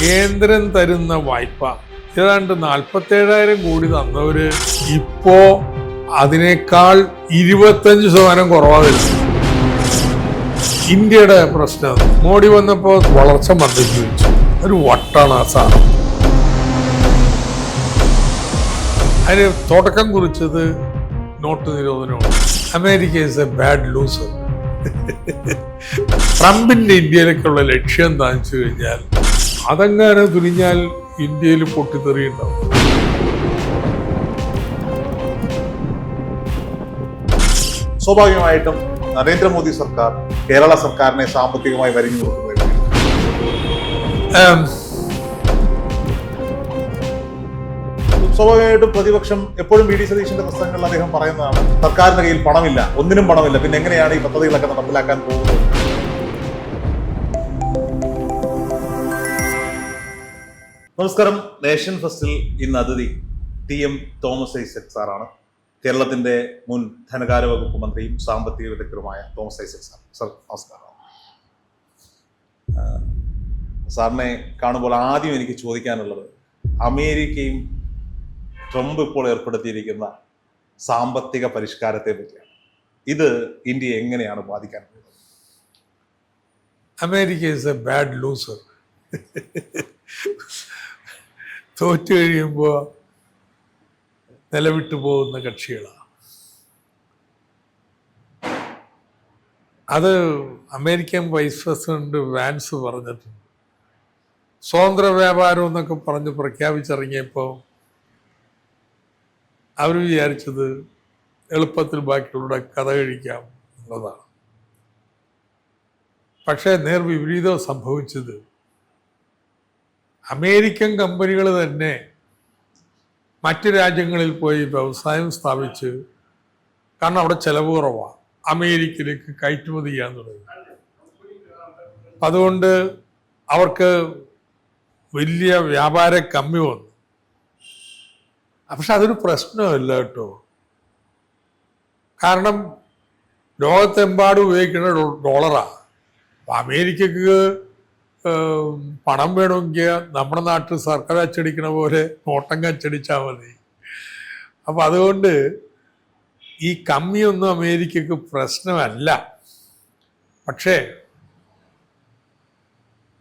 കേന്ദ്രം തരുന്ന വായ്പ. ഏതാണ്ട് നാൽപ്പത്തേഴായിരം കോടി തന്നവര് ഇപ്പോ അതിനേക്കാൾ ഇരുപത്തഞ്ച് ശതമാനം കുറവാണ്. ഇന്ത്യയുടെ പ്രശ്നം മോഡി വന്നപ്പോ വളർച്ച മന്ദിച്ചു വെച്ചു ഒരു വട്ടാണ് ആ സാധനം. അതിന് തുടക്കം കുറിച്ചത് note നിരോധനമാണ്. America is a bad loser ട്രംപിന്റെ ഇന്ത്യയിലേക്കുള്ള ലക്ഷ്യം എന്താണെന്ന് വെച്ച് കഴിഞ്ഞാൽ അതെങ്ങാനും തുനിഞ്ഞാൽ ഇന്ത്യയിൽ പൊട്ടിത്തെറിയുണ്ടാവും. സ്വാഭാവികമായിട്ടും നരേന്ദ്രമോദി സർക്കാർ കേരള സർക്കാരിനെ സാമ്പത്തികമായി വരിഞ്ഞു സ്വാഭാവികമായിട്ടും പ്രതിപക്ഷം എപ്പോഴും വി ഡി സതീശന്റെ പ്രസംഗങ്ങളിൽ അദ്ദേഹം പറയുന്നതാണ് സർക്കാരിന്റെ കയ്യിൽ പണമില്ല ഒന്നിനും പണമില്ല പിന്നെ എങ്ങനെയാണ് ഈ പദ്ധതികളൊക്കെ നടപ്പിലാക്കാൻ പോകുന്നത്? നമസ്കാരം. നേഷൻ ഫസ്റ്റിൽ ഇന്ന് അതിഥി ടി എം തോമസ് ഐസക് സാറാണ്. കേരളത്തിന്റെ മുൻ ധനകാര്യ വകുപ്പ് മന്ത്രിയും സാമ്പത്തിക വിദഗ്ധരുമായ തോമസ് ഐസക് സാർ. സർ നമസ്കാരം. സാറിനെ കാണുമ്പോൾ ആദ്യം എനിക്ക് ചോദിക്കാനുള്ളത് അമേരിക്കയും ട്രംപ് ഇപ്പോൾ ഏർപ്പെടുത്തിയിരിക്കുന്ന സാമ്പത്തിക പരിഷ്കാരത്തെ പറ്റിയാണ്. ഇത് ഇന്ത്യ എങ്ങനെയാണ് ബാധിക്കാൻ പോകുന്നത് America is a bad loser തോറ്റു കഴിയുമ്പോൾ നിലവിട്ടു പോകുന്ന കക്ഷികളാണ്. അത് അമേരിക്കൻ വൈസ് പ്രസിഡന്റ് വാൻസ് പറഞ്ഞിട്ടുണ്ട്. സ്വതന്ത്ര വ്യാപാരം എന്നൊക്കെ പറഞ്ഞ് പ്രഖ്യാപിച്ചിറങ്ങിയപ്പോൾ അവർ വിചാരിച്ചത് എളുപ്പത്തിൽ ബാക്കിയുള്ള കഥ കഴിക്കാം എന്നുള്ളതാണ് പക്ഷേ നേർവിപരീതം സംഭവിച്ചത് അമേരിക്കൻ കമ്പനികൾ തന്നെ മറ്റ് രാജ്യങ്ങളിൽ പോയി വ്യവസായം സ്ഥാപിച്ച് കാരണം അവിടെ ചെലവ് കുറവാണ് അമേരിക്കയിലേക്ക് കയറ്റുമതി ചെയ്യാൻ തുടങ്ങി. അതുകൊണ്ട് അവർക്ക് വലിയ വ്യാപാര കമ്മി വന്നു. പക്ഷെ അതൊരു പ്രശ്നമല്ല കേട്ടോ. കാരണം ലോകത്തെമ്പാടും ഉപയോഗിക്കുന്ന ഡോളറാണ് അമേരിക്കക്ക് പണം വേണമെങ്കിൽ നമ്മുടെ നാട്ടിൽ സർക്കാർ അച്ചടിക്കണ പോലെ നോട്ടം അച്ചടിച്ചാൽ മതി. അപ്പം അതുകൊണ്ട് ഈ കമ്മിയൊന്നും അമേരിക്കക്ക് പ്രശ്നമല്ല. പക്ഷേ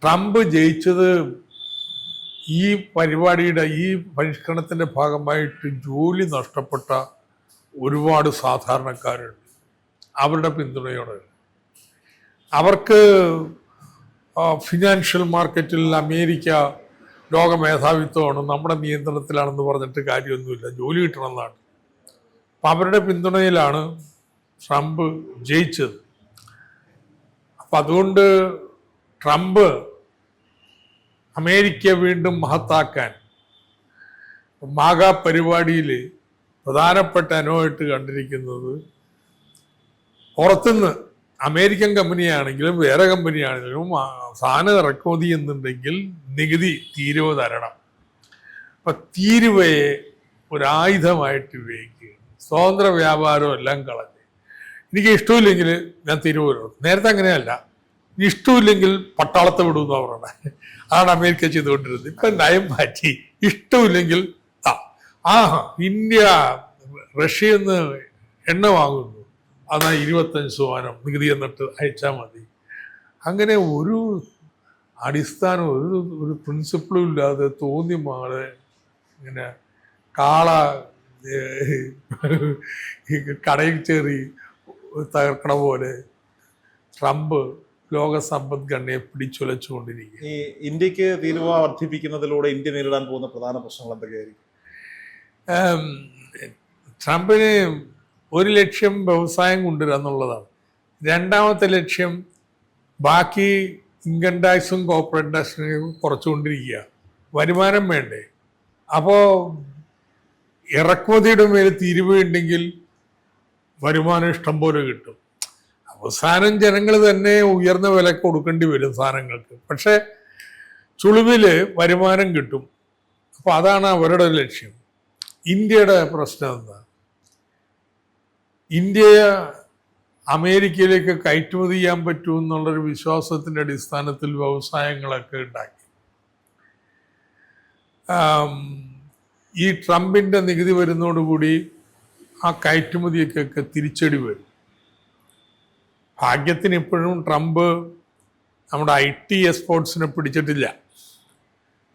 ട്രംപ് ജയിച്ചത് ഈ പരിപാടിയുടെ ഈ പരിഷ്കരണത്തിന്റെ ഭാഗമായിട്ട് ജോലി നഷ്ടപ്പെട്ട ഒരുപാട് സാധാരണക്കാരുണ്ട്. അവരുടെ പിന്തുണയോടെ. അവർക്ക് ഫിനാൻഷ്യൽ മാർക്കറ്റിൽ അമേരിക്ക ലോക മേധാവിത്വമാണ് നമ്മുടെ നിയന്ത്രണത്തിലാണെന്ന് പറഞ്ഞിട്ട് കാര്യമൊന്നുമില്ല. ജോലി കിട്ടണമെന്നാണ്. അപ്പം അവരുടെ പിന്തുണയിലാണ് ട്രംപ് ജയിച്ചത്. അപ്പം അതുകൊണ്ട് ട്രംപ് അമേരിക്ക വീണ്ടും മഹത്താക്കാൻ മാഗാ പരിപാടിയിൽ പ്രധാനപ്പെട്ട അനുഭവമായിട്ട് കണ്ടിരിക്കുന്നത് പുറത്തുനിന്ന് അമേരിക്കൻ കമ്പനിയാണെങ്കിലും വേറെ കമ്പനിയാണെങ്കിലും ആ സാധനം ഇറക്കുമതി എന്നുണ്ടെങ്കിൽ നികുതി തീരുവ തരണം. അപ്പൊ തീരുവയെ ഒരായുധമായിട്ട് ഉപയോഗിക്കുക. സ്വതന്ത്ര വ്യാപാരം എല്ലാം കളഞ്ഞ്. എനിക്ക് ഇഷ്ടമില്ലെങ്കിൽ ഞാൻ തീരുവ നേരത്തെ അങ്ങനെയല്ല. ഇഷ്ടമില്ലെങ്കിൽ പട്ടാളത്തെ വിടുമെന്ന് പറഞ്ഞത്. അതാണ് അമേരിക്ക ചെയ്തുകൊണ്ടിരുന്നത്. ഇപ്പൊ നയം മാറ്റി. ഇഷ്ടമില്ലെങ്കിൽ ആ ആഹാ ഇന്ത്യ റഷ്യയിൽ നിന്ന് എണ്ണ വാങ്ങുന്നു. അതാ ഇരുപത്തഞ്ച് ശതമാനം നികുതി എന്നിട്ട് അയച്ചാൽ മതി. അങ്ങനെ ഒരു അടിസ്ഥാനം ഒരു ഒരു പ്രിൻസിപ്പിളും ഇല്ലാതെ തോന്നി മാറെ ഇങ്ങനെ കാള കടയിൽ ചേറി തകർക്കണ പോലെ ട്രംപ് ലോക സമ്പദ്ഘടനയെ പിടിച്ചുലച്ചുകൊണ്ടിരിക്കുക ഈ ഇന്ത്യയ്ക്ക് തീരുവ വർദ്ധിപ്പിക്കുന്നതിലൂടെ ഇന്ത്യ നേരിടാൻ പോകുന്ന പ്രധാന പ്രശ്നങ്ങൾ എന്തൊക്കെയായിരിക്കും? ട്രംപിന് ഒരു ലക്ഷ്യം വ്യവസായം കൊണ്ടുവരിക എന്നുള്ളതാണ്. രണ്ടാമത്തെ ലക്ഷ്യം ബാക്കി ഇൻകം ടാക്സും കോർപ്പറേറ്റ് ടാക്സും കുറച്ചുകൊണ്ടിരിക്കുക. വരുമാനം വേണ്ടേ? അപ്പോൾ ഇറക്കുമതിയുടെ മേൽ തിരിവുണ്ടെങ്കിൽ വരുമാനം ഇഷ്ടം പോലെ കിട്ടും. അവസാനം ജനങ്ങൾ തന്നെ ഉയർന്ന വില കൊടുക്കേണ്ടി വരും സാധനങ്ങൾക്ക്. പക്ഷെ ചുളിവിൽ വരുമാനം കിട്ടും. അപ്പൊ അതാണ് അവരുടെ ലക്ഷ്യം. ഇന്ത്യയുടെ പ്രശ്നം എന്താ? ഇന്ത്യ അമേരിക്കയിലേക്ക് കയറ്റുമതി ചെയ്യാൻ പറ്റും എന്നുള്ളൊരു വിശ്വാസത്തിന്റെ അടിസ്ഥാനത്തിൽ വ്യവസായങ്ങളൊക്കെ ഉണ്ടാക്കി. ഈ ട്രംപിന്റെ നികുതി വരുന്നതോടുകൂടി ആ കയറ്റുമതിയൊക്കെ തിരിച്ചടി വരും. ഭാഗ്യത്തിന് ഇപ്പോഴും ട്രംപ് നമ്മുടെ ഐ ടി എക്സ്പോർട്സിനെ പിടിച്ചിട്ടില്ല.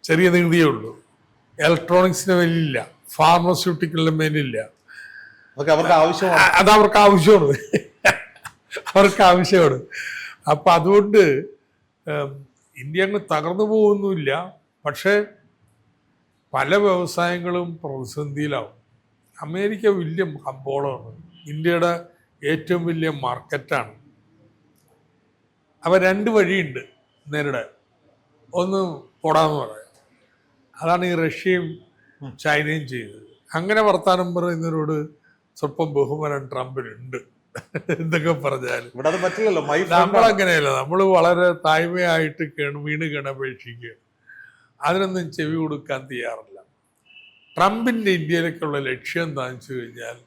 ചെറിയ നികുതിയേ ഉള്ളൂ. ഇലക്ട്രോണിക്സിന് മേലില്ല. ഫാർമസ്യൂട്ടിക്കലിന് മേലില്ല. അവർക്ക് ആവശ്യമാണ്. അത് അവർക്ക് ആവശ്യമാണ്. അവർക്ക് ആവശ്യമാണ്. അപ്പൊ അതുകൊണ്ട് ഇന്ത്യ അങ്ങ് തകർന്നു പോകുന്നില്ല പക്ഷേ പല വ്യവസായങ്ങളും പ്രതിസന്ധിയിലാവും. അമേരിക്ക വലിയ കമ്പോളമാണ്. ഇന്ത്യയുടെ ഏറ്റവും വലിയ മാർക്കറ്റാണ്. അവ രണ്ട് വഴിയുണ്ട് നേരിടാൻ. ഒന്ന് പോടാന്ന് പറയാം. അതാണ് ഈ റഷ്യയും ചൈനയും ചെയ്തത്. അങ്ങനെ വർത്താനം പറയുന്നവരോട് സ്വല്പം ബഹുമാനം ട്രംപിനുണ്ട് എന്തൊക്കെ പറഞ്ഞാൽ ഇവിടെ അത് പറ്റില്ലല്ലോ മൈ നമ്മൾ വളരെ താഴ്മയായിട്ട് വീണ് കിണപേക്ഷിക്കുക അതിനൊന്നും ചെവി കൊടുക്കാൻ തയ്യാറില്ല. ട്രംപിന്റെ ഇന്ത്യയിലേക്കുള്ള ലക്ഷ്യം എന്താണെന്ന് വെച്ച് കഴിഞ്ഞാൽ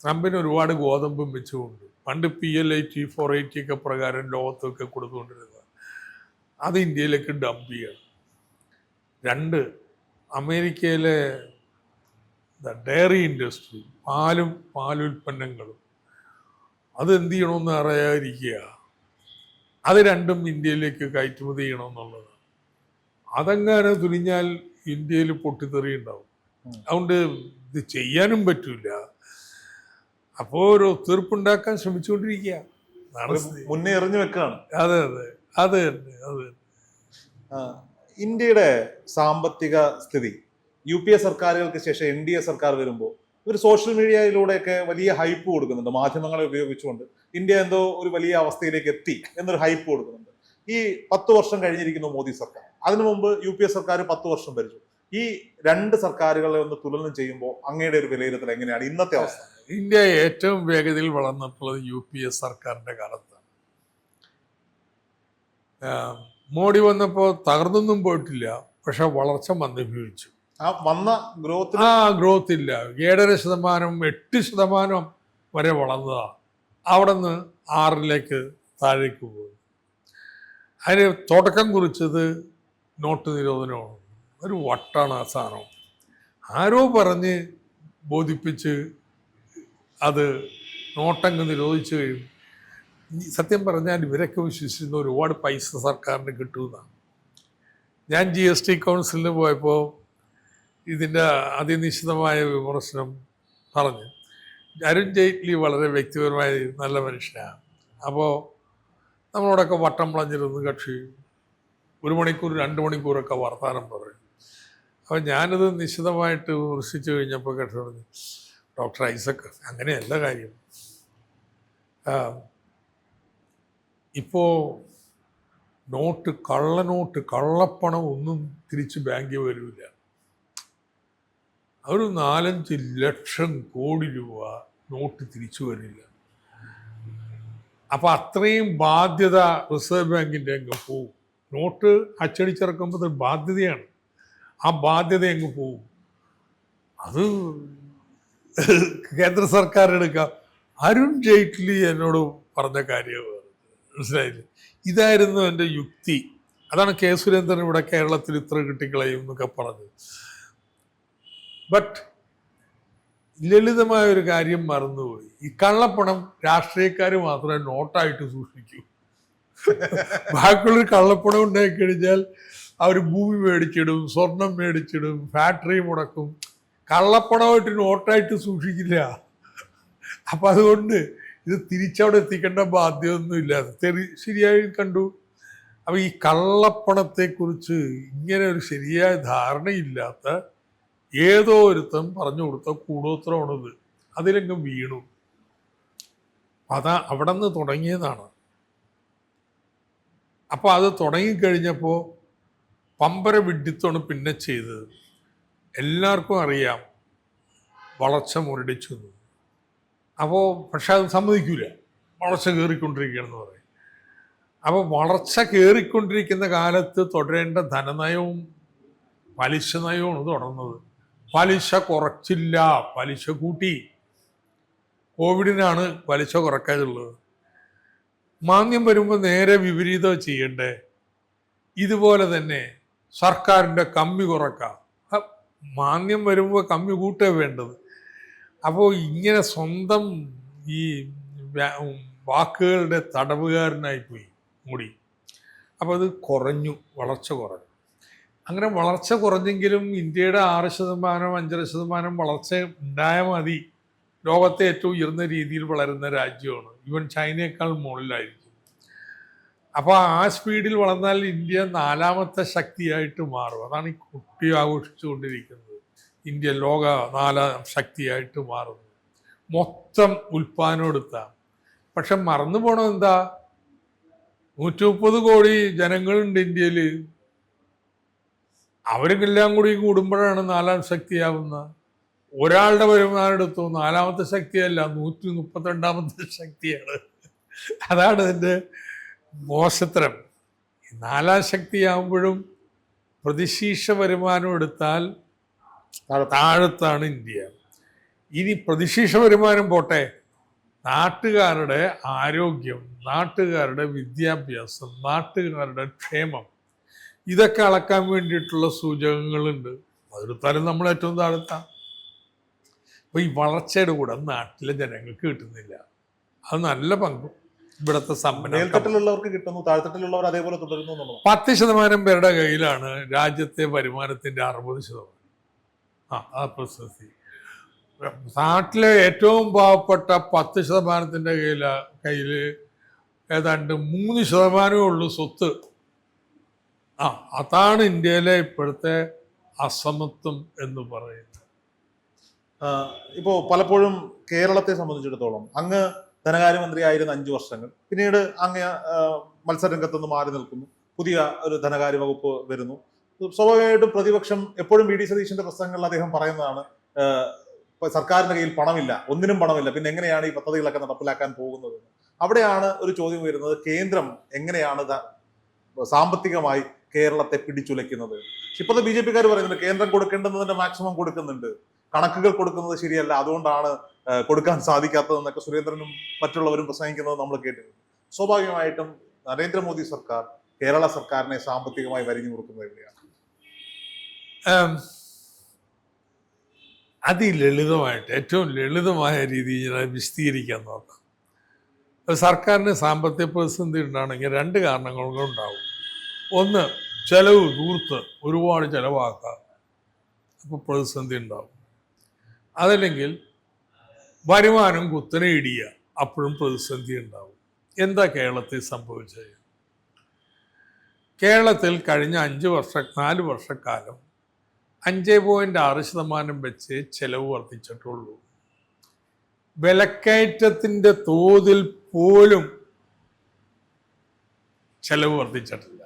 ട്രംപിന് ഒരുപാട് ഗോതമ്പും വെച്ചുകൊണ്ട് പണ്ട് P L I T four eighty ഒക്കെ പ്രകാരം ലോകത്തൊക്കെ കൊടുത്തുകൊണ്ടിരുന്നത് അത് ഇന്ത്യയിലേക്ക് ഡംപ് ചെയ്യണം. രണ്ട് അമേരിക്കയിലെ ഡയറി ഇൻഡസ്ട്രി പാലും പാലുൽപ്പന്നങ്ങളും. അത് എന്ത് ചെയ്യണമെന്ന് അറിയാതിരിക്കുക. അത് രണ്ടും ഇന്ത്യയിലേക്ക് കയറ്റുമതി ചെയ്യണമെന്നുള്ളതാണ്. അതങ്ങനെ തുനിഞ്ഞാൽ ഇന്ത്യയിൽ പൊട്ടിത്തെറി ഉണ്ടാവും. അതുകൊണ്ട് ഇത് ചെയ്യാനും പറ്റില്ല അപ്പോൾ ഒരു ഒത്തീർപ്പുണ്ടാക്കാൻ ശ്രമിച്ചുകൊണ്ടിരിക്കുക. മുന്നേ എറിഞ്ഞു വെക്കുകയാണ് അതെ അതെ. അത് തന്നെ അത് തന്നെ. ഇന്ത്യയുടെ സാമ്പത്തിക സ്ഥിതി. യു പി എ സർക്കാരുകൾക്ക് ശേഷം എൻ ഡി എ സർക്കാർ വരുമ്പോൾ ഇവർ സോഷ്യൽ മീഡിയയിലൂടെയൊക്കെ വലിയ ഹൈപ്പ് കൊടുക്കുന്നുണ്ട്. മാധ്യമങ്ങളെ ഉപയോഗിച്ചുകൊണ്ട് ഇന്ത്യ എന്തോ ഒരു വലിയ അവസ്ഥയിലേക്ക് എത്തി എന്നൊരു ഹൈപ്പ് കൊടുക്കുന്നുണ്ട്. ഈ പത്ത് വർഷം കഴിഞ്ഞിരിക്കുന്നു മോദി സർക്കാർ. അതിനു മുമ്പ് യു പി എ സർക്കാർ പത്ത് വർഷം ഭരിച്ചു. ഈ രണ്ട് സർക്കാരുകളെ ഒന്ന് തുലനം ചെയ്യുമ്പോൾ അങ്ങയുടെ ഒരു വിലയിരുത്തൽ എങ്ങനെയാണ്? ഇന്നത്തെ അവസ്ഥ. ഇന്ത്യ ഏറ്റവും വേഗതയിൽ വളർന്നിട്ടുള്ളത് യു പി എ സർക്കാരിന്റെ കാലത്താണ്. മോഡി വന്നപ്പോൾ തകർന്നൊന്നും പോയിട്ടില്ല. പക്ഷെ വളർച്ച മന്ദീഭവിച്ചു ആ വന്ന ഗ്രോത്ത് ആ ഗ്രോത്ത് ഇല്ല. ഏഴര ശതമാനം എട്ട് ശതമാനം വരെ വളർന്നതാണ് അവിടെ നിന്ന് ആറിലേക്ക് താഴേക്ക് പോയി. അതിന് തുടക്കം കുറിച്ചത് നോട്ട് നിരോധനമാണ്. ഒരു വട്ടാണ് ആ സാധനം. ആരോ പറഞ്ഞ് ബോധിപ്പിച്ച് അത് നോട്ടങ്ങ് നിരോധിച്ചു കഴിയും. സത്യം പറഞ്ഞാൽ ഇവരൊക്കെ വിശ്വസിക്കുന്ന ഒരുപാട് പൈസ സർക്കാരിന് കിട്ടുമെന്നാണ്. ഞാൻ ജി എസ് ടി കൗൺസിലിന് പോയപ്പോൾ ഇതിന്റെ അതിനിശ്ചിതമായ വിമർശനം പറഞ്ഞു. അരുൺ ജെയ്റ്റ്ലി വളരെ വ്യക്തിപരമായ നല്ല മനുഷ്യനാണ്. അപ്പോൾ നമ്മളോടൊക്കെ വട്ടം വളഞ്ഞിരുന്ന് കക്ഷി. ഒരു മണിക്കൂർ രണ്ട് മണിക്കൂറൊക്കെ വർത്തമാനം പറയും. അപ്പോൾ ഞാനത് നിശ്ചിതമായിട്ട് വിമർശിച്ചു കഴിഞ്ഞപ്പോൾ കക്ഷി പറഞ്ഞു ഡോക്ടർ ഐസക് അങ്ങനെയല്ല കാര്യം. ഇപ്പോൾ നോട്ട് കള്ളനോട്ട് കള്ളപ്പണം ഒന്നും തിരിച്ച് ബാങ്കിൽ വരില്ല. ഒരു നാലഞ്ച് ലക്ഷം കോടി രൂപ നോട്ട് തിരിച്ചു വരില്ല. അപ്പൊ അത്രയും ബാധ്യത റിസർവ് ബാങ്കിന്റെ അങ്ങ് പോവും. നോട്ട് അച്ചടിച്ചിറക്കുമ്പോൾ ബാധ്യതയാണ്. ആ ബാധ്യത അങ്ങ് പോവും. അത് കേന്ദ്ര സർക്കാർ എടുക്കാം. അരുൺ ജെയ്റ്റ്ലി എന്നോട് പറഞ്ഞ കാര്യമാണ്. മനസ്സിലായില്ലേ? ഇതായിരുന്നു എന്റെ യുക്തി. അതാണ് കെ സുരേന്ദ്രൻ ഇവിടെ കേരളത്തിൽ ഇത്ര കിട്ടിക്കളയും എന്നൊക്കെ പറഞ്ഞത് ബട്ട് ലളിതമായ ഒരു കാര്യം മറന്നുപോയി. ഈ കള്ളപ്പണം രാഷ്ട്രീയക്കാർ മാത്രമേ നോട്ടായിട്ട് സൂക്ഷിക്കൂ. ബാക്കിയുള്ളൊരു കള്ളപ്പണം ഉണ്ടാക്കിക്കഴിഞ്ഞാൽ കഴിഞ്ഞാൽ അവർ ഭൂമി മേടിച്ചിടും സ്വർണം മേടിച്ചിടും ഫാക്ടറി മുടക്കും. കള്ളപ്പണമായിട്ട് നോട്ടായിട്ട് സൂക്ഷിക്കില്ല. അപ്പം അതുകൊണ്ട് ഇത് തിരിച്ചവിടെ എത്തിക്കേണ്ട ബാധ്യതയൊന്നുമില്ല തെറി ശരിയായി കണ്ടു. അപ്പം ഈ കള്ളപ്പണത്തെക്കുറിച്ച് ഇങ്ങനെ ഒരു ശരിയായ ധാരണയില്ലാത്ത ഏതോ ഒരുത്തൻ പറഞ്ഞു കൊടുത്ത കൂടോത്രമാണിത്. അതിലങ്ങ് വീണു. അതാ അവിടെ നിന്ന് തുടങ്ങിയതാണ്. അപ്പോൾ അത് തുടങ്ങിക്കഴിഞ്ഞപ്പോൾ പമ്പര വിഡ്ഢിത്വമാണ് പിന്നെ ചെയ്തത്. എല്ലാവർക്കും അറിയാം വളർച്ച മുരടിച്ചു. അപ്പോൾ പക്ഷെ അത് സമ്മതിക്കൂല. വളർച്ച കയറിക്കൊണ്ടിരിക്കുകയാണെന്ന് പറയും. അപ്പോൾ വളർച്ച കയറിക്കൊണ്ടിരിക്കുന്ന കാലത്ത് തുടരേണ്ട ധനനയവും പലിശ നയവുമാണ് തുടർന്നത്. പലിശ കുറച്ചില്ല. പലിശ കൂട്ടി. കോവിഡിനാണ് പലിശ കുറക്കാനുള്ളത്. മാന്യം വരുമ്പോൾ നേരെ വിപരീതം ചെയ്യണ്ടേ? ഇതുപോലെ തന്നെ സർക്കാരിന്റെ കമ്മി കുറക്കാം. മാന്ദ്യം വരുമ്പോൾ കമ്മി കൂട്ടേ വേണ്ടത്. അപ്പോൾ ഇങ്ങനെ സ്വന്തം ഈ വാക്കുകളുടെ തടവുകാരനായിപ്പോയി. മുടി. അപ്പോൾ അത് കുറഞ്ഞു വളർച്ച കുറഞ്ഞു. അങ്ങനെ വളർച്ച കുറഞ്ഞെങ്കിലും ഇന്ത്യയുടെ ആറ് ശതമാനം അഞ്ചര ശതമാനം വളർച്ച ഉണ്ടായാൽ മതി. ലോകത്തെ ഏറ്റവും ഉയർന്ന രീതിയിൽ വളരുന്ന രാജ്യമാണ്. ഈവൻ ചൈനയേക്കാൾ മുകളിലായിരിക്കും. അപ്പോൾ ആ സ്പീഡിൽ വളർന്നാൽ ഇന്ത്യ നാലാമത്തെ ശക്തിയായിട്ട് മാറും. അതാണ് ഈ കുട്ടി ആഘോഷിച്ചുകൊണ്ടിരിക്കുന്നത്. ഇന്ത്യ ലോക നാലാം ശക്തിയായിട്ട് മാറുന്നു. മൊത്തം ഉൽപ്പാദനം എടുത്താൽ. പക്ഷെ മറന്നു പോണത് എന്താ? നൂറ്റി മുപ്പത് കോടി ജനങ്ങളുണ്ട് ഇന്ത്യയിൽ അവർക്കെല്ലാം കൂടി കൂടുമ്പോഴാണ് നാലാം ശക്തിയാവുന്ന. ഒരാളുടെ വരുമാനം എടുത്തു നാലാമത്തെ ശക്തിയല്ല നൂറ്റി മുപ്പത്തിരണ്ടാമത്തെ ശക്തിയാണ്. അതാണ് ഇതിന്റെ മോശത്തരം. നാലാം ശക്തിയാവുമ്പോഴും പ്രതിശീർഷ വരുമാനം എടുത്താൽ താഴെ- താഴത്താണ് ഇന്ത്യ. ഇനി പ്രതിശീർഷ വരുമാനം പോട്ടെ. നാട്ടുകാരുടെ ആരോഗ്യം നാട്ടുകാരുടെ വിദ്യാഭ്യാസം നാട്ടുകാരുടെ ക്ഷേമം ഇതൊക്കെ അളക്കാൻ വേണ്ടിയിട്ടുള്ള സൂചകങ്ങളുണ്ട്. അതിർത്താലും നമ്മൾ ഏറ്റവും താഴത്താം. അപ്പോൾ ഈ വളർച്ചയുടെ കൂടെ നാട്ടിലെ ജനങ്ങൾക്ക് കിട്ടുന്നില്ല. അത് നല്ല പങ്കും. ഇവിടുത്തെ മേൽത്തട്ടിലുള്ളവർക്ക് കിട്ടുന്നു താഴ്ത്തട്ടിലുള്ളവർ അതേപോലെ തുടരുന്നു പത്ത് ശതമാനം പേരുടെ കയ്യിലാണ് രാജ്യത്തെ വരുമാനത്തിന്റെ അറുപത് ശതമാനം. ആ ആ പ്രശസ്തി. നാട്ടിലെ ഏറ്റവും പാവപ്പെട്ട പത്ത് ശതമാനത്തിന്റെ കയ്യില കയ്യിൽ ഏതാണ്ട് മൂന്ന് ശതമാനമേ ഉള്ളൂ സ്വത്ത്. ആ അതാണ് ഇന്ത്യയിലെ ഇപ്പോഴത്തെ അസമത്വം എന്ന് പറയുന്നത്. ഇപ്പോൾ ഇപ്പോ പലപ്പോഴും കേരളത്തെ സംബന്ധിച്ചിടത്തോളം അങ്ങ് ധനകാര്യമന്ത്രിയായിരുന്ന അഞ്ചു വർഷങ്ങൾ പിന്നീട് അങ്ങ് മത്സരരംഗത്തുനിന്ന് മത്സരരംഗത്ത് മാറി നിൽക്കുന്നു. പുതിയ ഒരു ധനകാര്യ വകുപ്പ് വരുന്നു. സ്വാഭാവികമായിട്ടും പ്രതിപക്ഷം എപ്പോഴും വി ഡി സതീശന്റെ പ്രസംഗങ്ങളിൽ അദ്ദേഹം പറയുന്നതാണ് സർക്കാരിന്റെ കയ്യിൽ പണമില്ല ഒന്നിനും പണമില്ല പിന്നെ എങ്ങനെയാണ് ഈ പദ്ധതികളൊക്കെ നടപ്പിലാക്കാൻ പോകുന്നത് അവിടെയാണ് ഒരു ചോദ്യം വരുന്നത് കേന്ദ്രം എങ്ങനെയാണ് സാമ്പത്തികമായി കേരളത്തെ പിടിച്ചുലയ്ക്കുന്നത്. ഇപ്പോഴത്തെ ബി ജെ പിക്കാർ പറയുന്നുണ്ട് കേന്ദ്രം കൊടുക്കേണ്ടതിന്റെ മാക്സിമം കൊടുക്കുന്നുണ്ട്. കണക്കുകൾ കൊടുക്കുന്നത് ശരിയല്ല. അതുകൊണ്ടാണ് കൊടുക്കാൻ സാധിക്കാത്തതെന്നൊക്കെ സുരേന്ദ്രനും മറ്റുള്ളവരും പ്രസംഗിക്കുന്നത് നമ്മൾ കേട്ടിട്ടുണ്ട്. സ്വാഭാവികമായിട്ടും നരേന്ദ്രമോദി സർക്കാർ കേരള സർക്കാരിനെ സാമ്പത്തികമായി വരിഞ്ഞു കൊടുക്കുന്നത് എവിടെയാണ് അതിലളിതമായിട്ട് ഏറ്റവും ലളിതമായ രീതിയിൽ ഞാൻ വിശദീകരിക്കാൻ നോക്കാം. സർക്കാരിന് സാമ്പത്തിക പ്രതിസന്ധി ഉണ്ടാണെങ്കിൽ രണ്ട് കാരണങ്ങൾ ഉണ്ടാവും ഒന്ന് ചെലവ് ദൂർത്ത് ഒരുപാട് ചെലവാക്കാം. അപ്പോൾ പ്രതിസന്ധി ഉണ്ടാവും. അതല്ലെങ്കിൽ വരുമാനം കുത്തനെ ഇടിയുക അപ്പോഴും പ്രതിസന്ധി ഉണ്ടാവും. എന്താ കേരളത്തിൽ സംഭവിച്ചത്? കേരളത്തിൽ കഴിഞ്ഞ അഞ്ച് വർഷ നാല് വർഷക്കാലം അഞ്ച് പോയിന്റ് ആറ് ശതമാനം വെച്ച് ചെലവ് വർദ്ധിച്ചിട്ടുള്ളൂ. വിലക്കയറ്റത്തിന്റെ തോതിൽ പോലും ചെലവ് വർദ്ധിച്ചിട്ടില്ല.